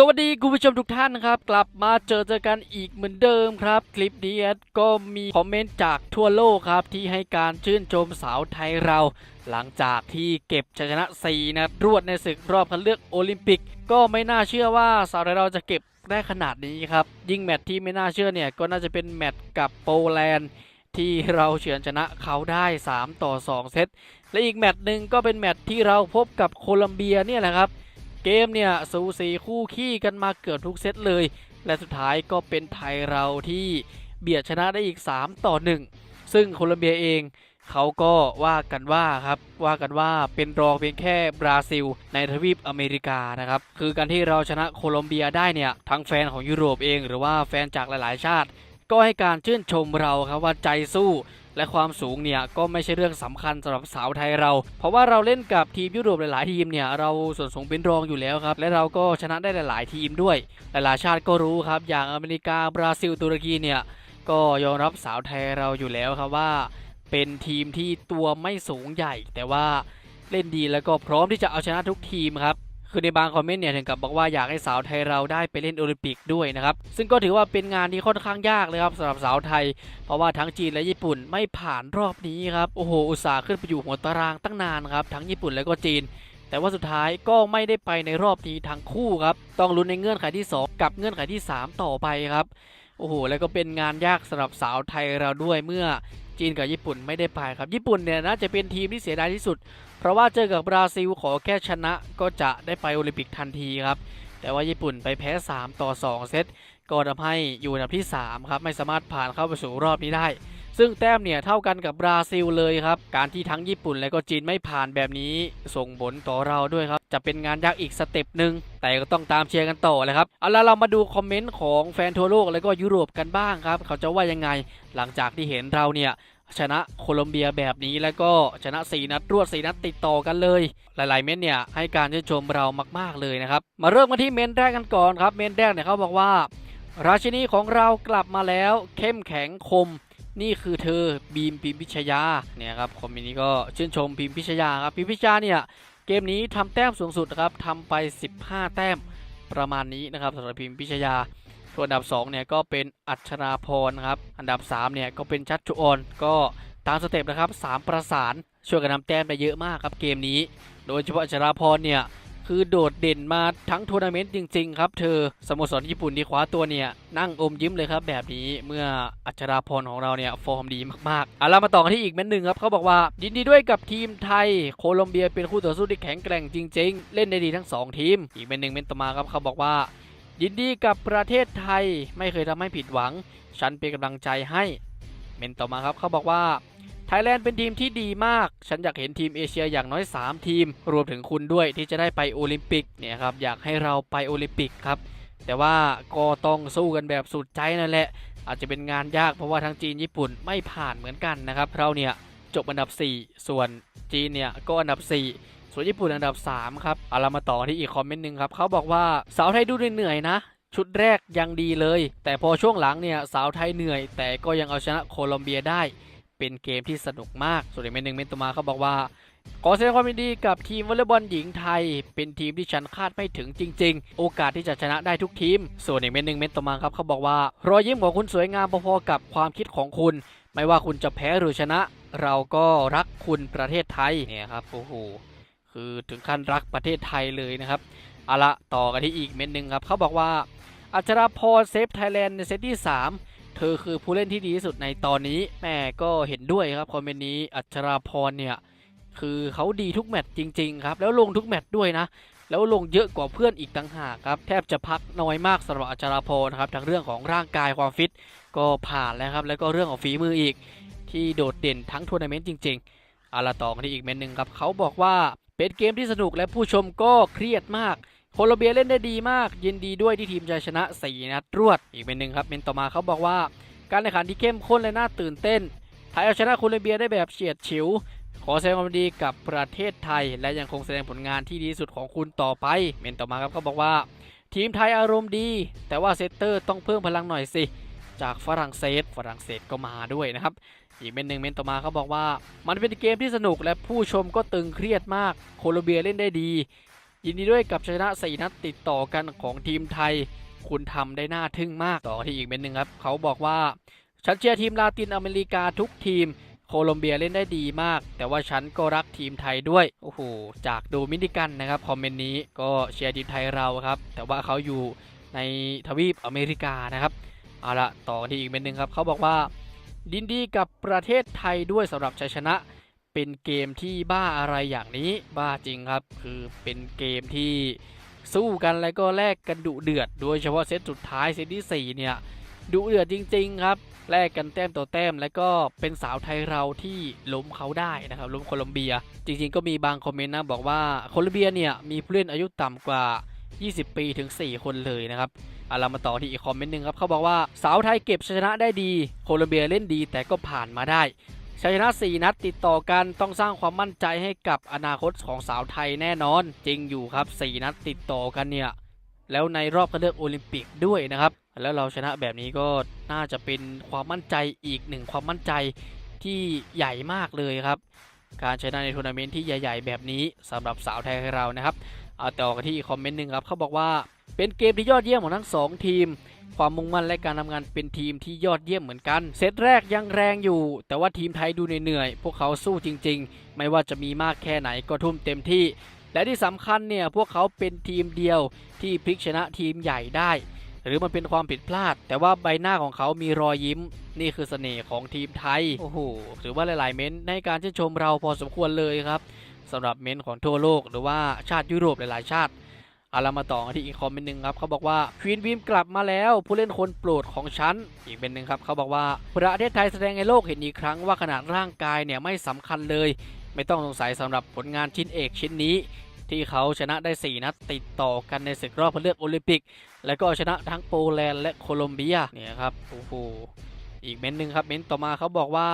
สวัสดีคุณผู้ชมทุกท่านนะครับ กลับมาเจอเจอกันอีกเหมือนเดิมครับ คลิปนี้ก็มีคอมเมนต์จากทั่วโลกครับ ที่ให้การชื่นชมสาวไทยเรา หลังจากที่เก็บชัยชนะ 4นัดรวดในศึกรอบคัดเลือกโอลิมปิก ก็ไม่น่าเชื่อว่าสาวไทยเราจะเก็บได้ขนาดนี้ครับ ยิ่งแมตช์ที่ไม่น่าเชื่อเนี่ย ก็น่าจะเป็นแมตช์กับโปแลนด์ที่เราเฉือนชนะเขาได้ 3 ต่อ 2 เซตและอีกแมตช์หนึ่งก็เป็นแมตช์ที่เราพบกับโคลัมเบียเนี่ยแหละครับ เกมเนี่ยสูสีคู่ขี้กันมาเกือบทุกเซตเลย และสุดท้ายก็เป็นไทยเราที่เบียดชนะได้อีก 3 ต่อ 1 ซึ่งโคลัมเบียเองเขาก็ว่ากันว่าครับว่ากันว่าเป็นรองเพียงแค่บราซิล ในทวีปอเมริกานะครับคือการที่เราชนะโคลอมเบียได้เนี่ยทั้งแฟนของยุโรปเอง หรือว่าแฟนจากหลาย ๆ ชาติ ก็ให้การชื่นชมเราครับว่าใจสู้และความสูงเนี่ยก็ไม่ใช่เรื่องสำคัญสำหรับสาวไทยเรา เพราะว่าเราเล่นกับทีมยุโรปหลายๆทีมเนี่ยเราส่วนสูงเป็นรองอยู่แล้วครับ และเราก็ชนะได้หลาย ๆ ทีมด้วย หลายๆชาติก็รู้ครับ อย่างอเมริกาบราซิลตุรกีเนี่ยก็ยอมรับสาวไทยเราอยู่แล้วครับว่า เป็นทีมที่ตัวไม่สูงใหญ่ แต่ว่าเล่นดีแล้วก็พร้อมที่จะเอาชนะทุกทีมครับ คือในบางคอมเมนต์เนี่ยถึงกับบอกว่าอยากให้สาวไทยเราได้ไปเล่นโอลิมปิกด้วยนะครับ ซึ่งก็ถือว่าเป็นงานที่ค่อนข้างยากเลยครับสำหรับสาวไทย เพราะว่าทั้งจีนและญี่ปุ่นไม่ผ่านรอบนี้ครับโอ้โหอุตส่าห์ขึ้นไปอยู่หัวตารางตั้งนานครับทั้งญี่ปุ่นและก็จีน แต่ว่าสุดท้ายก็ไม่ได้ไปในรอบนี้ทั้งคู่ครับต้องลุ้นในเงื่อนไขที่ 2 กับเงื่อนไขที่ 3 ต่อไปครับโอ้โหแล้วก็เป็นงานยากสำหรับสาวไทยเราด้วยเมื่อจีนกับญี่ปุ่นไม่ได้ไปครับญี่ปุ่นเนี่ยน่าจะเป็นทีมที่เสียดายที่สุด เพราะว่าเจอกับบราซิลขอแค่ชนะก็จะได้ไปโอลิมปิกทันทีครับ แต่ว่าญี่ปุ่นไปแพ้ 3 ต่อ 2 เซตก็ทำให้อยู่อันดับที่ 3 ครับ ไม่สามารถผ่านเข้าไปสู่รอบนี้ได้ ซึ่งแต้มเนี่ยเท่ากันกับบราซิลเลยครับ การที่ทั้งญี่ปุ่นและก็จีนไม่ผ่านแบบนี้ ส่งผลต่อเราด้วยครับ จะเป็นงานยากอีกสเต็ปหนึ่งแต่ก็ต้องตามเชียร์กันต่อเลยครับ เอาล่ะเรามาดูคอมเมนต์ของแฟนทั่วโลกแล้วก็ยุโรปกันบ้างครับ เขาจะว่ายังไง หลังจากที่เห็นเราเนี่ย ชนะโคลอมเบียแบบนี้แล้วก็ชนะ 4 นัดรวด 4 นัดติดต่อกันเลย หลาย ๆ เม้นเนี่ยให้การชื่นชมเรามาก ๆ เลยนะครับ มาเริ่มกันที่เม้นแรกกันก่อนครับ เม้นแรกเนี่ยเขาบอกว่า ราชินีของเรากลับมาแล้ว เข้มแข็งคม นี่คือเธอบีมพิมพิชยาเนี่ยครับคอมเมนต์นี้ก็ชื่นชมพิมพิชยาครับพิมพิชยาเนี่ยเกมนี้ทำแต้มสูงสุดครับทำไป 15 แต้มประมาณนี้นะครับสำหรับพิมพิชยา ส่วนอันดับ 2 เนี่ยก็เป็นอัชราพรครับ อันดับ 3 เนี่ยก็เป็นชัดชุออนก็ตามสเต็ปนะครับ 3 ประสานช่วยกันทำแต้มไปเยอะมากครับเกมนี้ โดยเฉพาะอัชราพรเนี่ยคือโดดเด่นมาทั้งทัวร์นาเมนต์จริง ๆ ครับ เธอสโมสรญี่ปุ่นที่คว้าตัวเนี่ย นั่งอมยิ้มเลยครับแบบนี้เมื่ออัชราพรของเราเนี่ย ฟอร์มดีมากๆอะเรามาต่อกันที่อีกเม้นหนึ่งครับเขาบอกว่ายินดีด้วยกับทีมไทย โคลอมเบียเป็นคู่ต่อสู้ที่แข็งแกร่งจริง ๆ เล่นได้ดีทั้งสองทีม อีกเม้นหนึ่งเม้นต่อมาครับเขาบอกว่า ยินดีกับประเทศไทยไม่เคยทำให้ผิดหวัง ฉันเป็นกำลังใจให้เมนต่อมาครับเขาบอกว่าไทยแลนด์เป็นทีมที่ดีมาก ฉันอยากเห็นทีมเอเชียอย่างน้อย 3 ทีม รวมถึงคุณด้วยที่จะได้ไปโอลิมปิกเนี่ยครับอยากให้เราไปโอลิมปิกครับ แต่ว่าก็ต้องสู้กันแบบสุดใจนั่นแหละ อาจจะเป็นงานยากเพราะว่าทั้งจีนญี่ปุ่นไม่ผ่านเหมือนกันนะครับเราเนี่ยจบอันดับ 4 ส่วนจีนเนี่ยก็อันดับ4ส่ วนญี่ปุ่นอันดับ 3 ครับเอาเรามาต่อที่อีกคอมเมนต์หนึ่งครับเขาบอกว่าสาวไทยดูเหนื่อยนะ ชุดแรกยังดีเลย แต่พอช่วงหลังเนี่ยสาวไทยเหนื่อย แต่ก็ยังเอาชนะโคลอมเบียได้ เป็นเกมที่สนุกมากส่วนอีกเมนหนึ่งเมนตัวมาเขาบอกว่าขอแสดงความยินดีกับทีมวอลเลย์บอลหญิงไทย เป็นทีมที่ฉันคาดไม่ถึงจริง ๆ โอกาสที่จะชนะได้ทุกทีม ส่วนอีกเมนหนึ่งเมนต่อมาครับเขาบอกว่ารอยยิ้มของคุณสวยงามพอๆกับความคิดของคุณ ไม่ว่าคุณจะแพ้หรือชนะ เราก็รักคุณประเทศไทยเนี่ยครับโอ้โห คือถึงขั้นรักประเทศไทยเลยนะครับเอาละต่อกันที่อีกเมนหนึ่งครับเขาบอกว่าอัชราพรเซฟไทยแลนด์ในเซตที่ 3 เธอคือผู้เล่นที่ดีที่สุดในตอนนี้แม่ก็เห็นด้วยครับคอมเมนต์นี้อัชราพรเนี่ยคือเขาดีทุกแมตช์จริงๆครับแล้วลงทุกแมตช์ด้วยนะแล้วลงเยอะกว่าเพื่อนอีกต่างหากครับแทบจะพักน้อยมากสำหรับอัชราพรนะครับทั้งเรื่องของร่างกายความฟิตก็ผ่านแล้วครับแล้วก็เรื่องของฝีมืออีก ที่โดดเด่นทั้งทัวร์นาเมนต์จริงๆเอาละต่อกันที่อีกเมนหนึ่งครับเขาบอกว่า เป็นเกมที่สนุกและผู้ชมก็เครียดมากโคลอมเบียเล่นได้ดีมาก ยินดีด้วยที่ทีมจะชนะ 4 นัดรวด อีกเป็นหนึ่งครับเมนต่อมาเขาบอกว่า การแข่งขันที่เข้มข้นและน่าตื่นเต้นไทยเอาชนะโคลอมเบียได้แบบเฉียดฉิว ขอแสดงความดีกับประเทศไทย และยังคงแสดงผลงานที่ดีสุดของคุณต่อไป เมนต่อมาครับเขาบอกว่า ทีมไทยอารมณ์ดี แต่ว่าเซตเตอร์ต้องเพิ่มพลังหน่อยสิ จากฝรั่งเศสฝรั่งเศสก็มาด้วยนะครับ อีกเมนหนึ่งเมนต่อมาเขาบอกว่า มันเป็นเกมที่สนุกและผู้ชมก็ตึงเครียดมาก โคลอมเบียเล่นได้ดี ยินดีด้วยกับชนะสี่นัดติดต่อกันของทีมไทย คุณทำได้น่าทึ่งมากต่อที่อีกเม็ดหนึ่งครับเขาบอกว่าฉันเชียร์ทีมลาตินอเมริกาทุกทีมโคลอมเบียเล่นได้ดีมาก แต่ว่าฉันก็รักทีมไทยด้วย โอ้โห จากดูมินิกันนะครับคอมเมนต์นี้ก็เชียร์ทีมไทยเราครับ แต่ว่าเขาอยู่ในทวีปอเมริกานะครับ เอาละต่อที่อีกเม็ดหนึ่งครับ เขาบอกว่า ดินดีกับประเทศไทยด้วยสำหรับชัยชนะ เป็นเกมที่บ้าอะไรอย่างนี้บ้าจริงครับ คือเป็นเกมที่สู้กันแล้วก็แลกกันดุเดือด โดยเฉพาะเซตสุดท้ายเซตที่4เนี่ยดุเดือดจริง ๆ ครับแลกกันแต้มต่อแต้ม แล้วก็เป็นสาวไทยเราที่ล้มเขาได้นะครับล้มโคลอมเบีย จริง ๆ ก็มีบางคอมเมนต์นะบอกว่าโคลอมเบียเนี่ยมีผู้เล่นอายุต่ำกว่า 20 ปีถึง 4 คนเลยนะครับ อาเรามาต่อที่อีกคอมเมนต์หนึ่งครับเขาบอกว่าสาวไทยเก็บชัยชนะได้ดี โคลอมเบียเล่นดีแต่ก็ผ่านมาได้ชัยชนะ 4 นัดติดต่อกันต้องสร้างความมั่นใจให้กับอนาคตของสาวไทยแน่นอน จริงอยู่ครับ 4 นัดติดต่อกันเนี่ยแล้วในรอบคัดเลือกโอลิมปิกด้วยนะครับ แล้วเราชนะแบบนี้ก็น่าจะเป็นความมั่นใจอีกหนึ่งความมั่นใจที่ใหญ่มากเลยครับ การชนะในทัวร์นาเมนต์ที่ใหญ่ ๆ แบบนี้สำหรับสาวไทยของเรานะครับเอาต่อกันที่อีกคอมเมนต์หนึ่งครับเขาบอกว่า เป็นเกมที่ยอดเยี่ยมของทั้งสองทีม ความมุ่งมั่นและการทำงานเป็นทีมที่ยอดเยี่ยมเหมือนกัน เซตแรกยังแรงอยู่ แต่ว่าทีมไทยดูเหนื่อยๆพวกเขาสู้จริง ๆ ไม่ว่าจะมีมากแค่ไหนก็ทุ่มเต็มที่ และที่สำคัญเนี่ยพวกเขาเป็นทีมเดียวที่พลิกชนะทีมใหญ่ได้ หรือมันเป็นความผิดพลาด แต่ว่าใบหน้าของเขามีรอยยิ้ม นี่คือเสน่ห์ของทีมไทยโอ้โหถือว่าหลาย ๆ เม้นต์ในการชื่นชมเราพอสมควรเลยครับสำหรับเม้นต์ของทั่วโลกหรือว่าชาติยุโรปหลายๆ ชาติ เอาเรามาต่อที่อีกคอมเมนต์หนึ่งครับเขาบอกว่าควีนวิมกลับมาแล้วผู้เล่นคนโปรดของฉันอีกเป็นหนึ่งครับเขาบอกว่าประเทศไทยแสดงให้โลกเห็นอีกครั้งว่าขนาดร่างกายเนี่ยไม่สำคัญเลย ไม่ต้องสงสัยสำหรับผลงานชิ้นเอกชิ้นนี้ ที่เขาชนะได้ 4 นัดติดต่อกันในศึกรอบคัดเลือกโอลิมปิก แล้วก็ชนะทั้งโปแลนด์และโคลอมเบียเนี่ยครับโอ้โหอีกเม้นหนึ่งครับเม้นต์ต่อมาเขาบอกว่า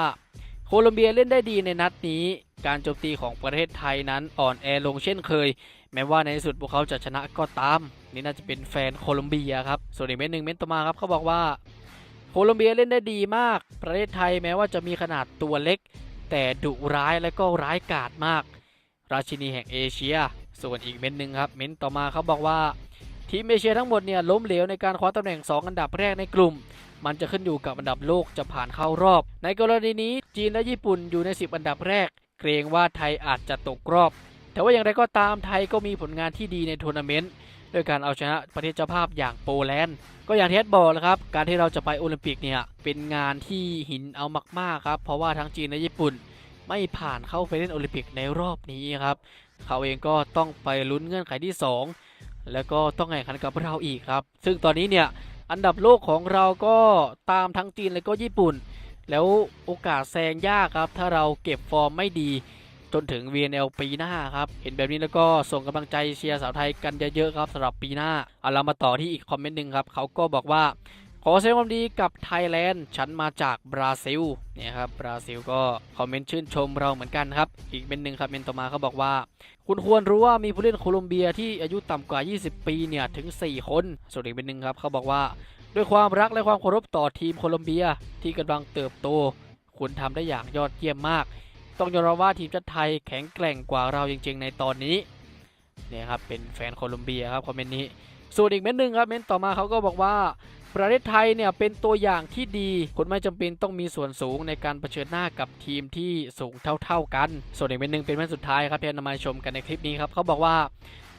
โคลอมเบียเล่นได้ดีในนัดนี้ การโจมตีของประเทศไทยนั้นอ่อนแอลงเช่นเคย แม้ว่าในที่สุดพวกเขาจะชนะก็ตาม นี่น่าจะเป็นแฟนโคลอมเบียครับ ส่วนอีกเม้นหนึ่งเม้นต่อมาครับเขาบอกว่า โคลอมเบียเล่นได้ดีมาก ประเทศไทยแม้ว่าจะมีขนาดตัวเล็ก แต่ดุร้ายและก็ร้ายกาจมาก ราชินีแห่งเอเชีย ส่วนอีกเม้นหนึ่งครับ เม้นต์ต่อมาเขาบอกว่าทีมเอเชียทั้งหมดเนี่ยล้มเหลวในการคว้าตำแหน่ง 2 อันดับแรกในกลุ่ม มันจะขึ้นอยู่กับอันดับโลกจะผ่านเข้ารอบ ในกรณีนี้จีนและญี่ปุ่นอยู่ใน 10 อันดับแรก เกรงว่าไทยอาจจะตกรอบ แต่ว่าอย่างไรก็ตามไทยก็มีผลงานที่ดีในทัวร์นาเมนต์ด้วยการเอาชนะประเทศเจ้าภาพอย่างโปแลนด์ก็อย่างที่เอสบอกแล้วครับ การที่เราจะไปโอลิมปิกเนี่ยเป็นงานที่หินเอามากๆครับ เพราะว่าทั้งจีนและญี่ปุ่นไม่ผ่านเข้าไปเล่นโอลิมปิกในรอบนี้ครับเขาเองก็ต้องไปลุ้นเงื่อนไขที่ 2 แล้วก็ต้องแข่งขันกับเราอีกครับ ซึ่งตอนนี้เนี่ยอันดับโลกของเราก็ตามทั้งจีนและก็ญี่ปุ่น แล้วโอกาสแซงยากครับ ถ้าเราเก็บฟอร์มไม่ดี จนถึง VNL ปีหน้าครับ เห็นแบบนี้แล้วก็ส่งกำลังใจเชียร์สาวไทยกันเยอะๆครับสำหรับปีหน้าเอาเรามาต่อที่อีกคอมเมนต์หนึ่งครับเขาก็บอกว่าขอแสดงความดีกับไทยแลนด์ ฉันมาจากบราซิล เนี่ยครับ บราซิลก็คอมเมนต์ชื่นชมเราเหมือนกันครับ อีกเป็นหนึ่งครับเมนต่อมาเขาบอกว่า คุณควรรู้ว่ามีผู้เล่นโคลอมเบียที่อายุต่ำกว่า 20 ปีเนี่ยถึง 4 คน ส่วนอีกเป็นหนึ่งครับเขาบอกว่า ด้วยความรักและความเคารพต่อทีมโคลอมเบียที่กำลังเติบโต คุณทำได้อย่างยอดเยี่ยมมาก ต้องยอมรับว่าทีมชาติไทยแข็งแกร่งกว่าเราจริง ๆ ในตอนนี้เนี่ยครับเป็นแฟนโคลอมเบียครับคอมเมนต์นี้ ส่วนอีกเม้นต์หนึ่งครับเม้นต่อมาเขาก็บอกว่า ประเทศไทยเนี่ยเป็นตัวอย่างที่ดีคุณไม่จำเป็นต้องมีส่วนสูงในการเผชิญหน้ากับทีมที่สูงเท่า ๆกัน ส่วนอีกเม้นต์หนึ่งเป็นเม้นต์สุดท้ายครับที่นำมาชมกันในคลิปนี้ครับเขาบอกว่า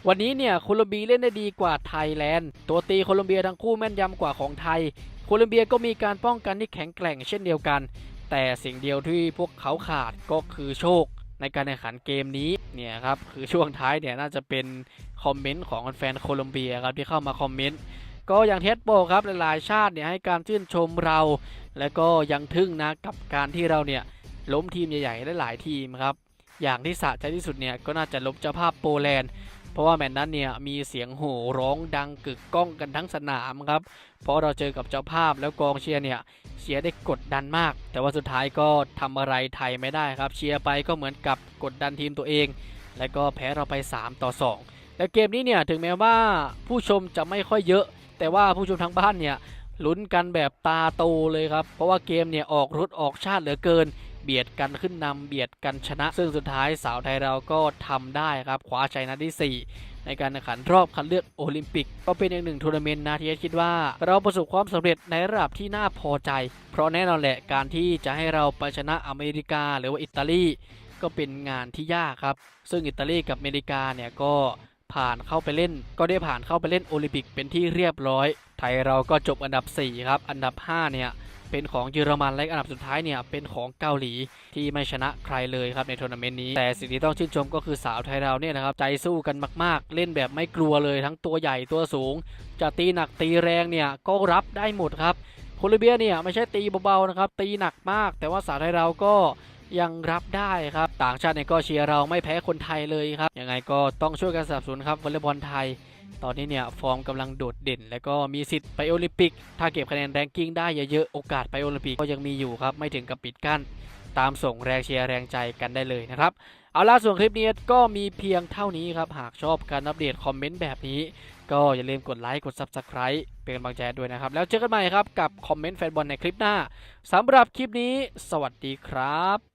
วันนี้เนี่ยโคลอมเบียเล่นได้ดีกว่าไทยแลนด์ ตัวตีโคลอมเบียทั้งคู่แม่นยำกว่าของไทย โคลอมเบียก็มีการป้องกันที่แข็งแกร่งเช่นเดียวกัน แต่สิ่งเดียวที่พวกเขาขาดก็คือโชคในการแข่งขันเกมนี้เนี่ยครับคือช่วงท้ายเนี่ยน่าจะเป็นคอมเมนต์ของแฟนโคลอมเบียครับที่เข้ามาคอมเมนต์ก็อย่างเทสโบครับหลายๆชาติเนี่ยให้การชื่นชมเรา และก็ยังทึ่งนะกับการที่เราเนี่ยล้มทีมใหญ่ๆได้หลายทีมครับอย่างที่สะใจที่สุดเนี่ยก็น่าจะล้มเจ้าภาพโปแลนด์ เพราะว่าแมตช์นั้นเนี่ยมีเสียงโห่ร้องดังกึกก้องกันทั้งสนามครับ เพราะเราเจอกับเจ้าภาพแล้วกองเชียร์เนี่ยเชียร์ได้กดดันมาก แต่ว่าสุดท้ายก็ทำอะไรไทยไม่ได้ครับ เชียร์ไปก็เหมือนกับกดดันทีมตัวเอง และก็แพ้เราไป 3 ต่อ 2 และเกมนี้เนี่ยถึงแม้ว่าผู้ชมจะไม่ค่อยเยอะ แต่ว่าผู้ชมทางบ้านเนี่ยลุ้นกันแบบตาโตเลยครับ เพราะว่าเกมเนี่ยออกรุดออกชาติเหลือเกิน เบียดกันขึ้นนำเบียดกันชนะ ซึ่งสุดท้ายสาวไทยเราก็ทำได้ครับคว้าชัยนัดที่ 4 ในการแข่งขันรอบคัดเลือกโอลิมปิก ก็เป็นอีกหนึ่งทัวร์นาเมนต์นะที่คิดว่า เราประสบความสำเร็จในระดับที่น่าพอใจ เพราะแน่นอนแหละการที่จะให้เราไปชนะอเมริกาหรือว่าอิตาลีก็เป็นงานที่ยากครับ ซึ่งอิตาลีกับอเมริกาเนี่ยก็ผ่านเข้าไปเล่น ก็ได้ผ่านเข้าไปเล่นโอลิมปิกเป็นที่เรียบร้อย ไทยเราก็จบอันดับ 4 ครับ อันดับ 5 เนี่ย เป็นของเยอรมันและอันดับสุดท้ายเนี่ยเป็นของเกาหลีที่ไม่ชนะใครเลยครับในทัวร์นาเมนต์นี้ แต่สิ่งที่ต้องชื่นชมก็คือสาวไทยเราเนี่ยนะครับใจสู้กันมาก ๆ เล่นแบบไม่กลัวเลยทั้งตัวใหญ่ตัวสูง จะตีหนักตีแรงเนี่ยก็รับได้หมดครับโคลอมเบียเนี่ยไม่ใช่ตีเบาๆนะครับตีหนักมาก แต่ว่าสาวไทยเราก็ยังรับได้ครับ ต่างชาติเนี่ยก็เชียร์เราไม่แพ้คนไทยเลยครับยังไงก็ต้องช่วยกันสนับสนุนครับวอลเลย์บอลไทย ตอนนี้เนี่ยฟอร์มกำลังโดดเด่น และก็มีสิทธิ์ไปโอลิมปิก ถ้าเก็บคะแนนแรงกิ้งได้เยอะๆโอกาสไปโอลิมปิกก็ยังมีอยู่ครับไม่ถึงกับปิดกั้นตามส่งแรงเชียร์แรงใจกันได้เลยนะครับ เอาล่ะส่วนคลิปนี้ก็มีเพียงเท่านี้ครับ หากชอบการอัปเดตคอมเมนต์แบบนี้ ก็อย่าลืมกดไลค์กด Subscribe เป็นกำลังใจด้วยนะครับ แล้วเจอกันใหม่ครับกับคอมเมนต์แฟนบอลในคลิปหน้าสำหรับคลิปนี้ สวัสดีครับ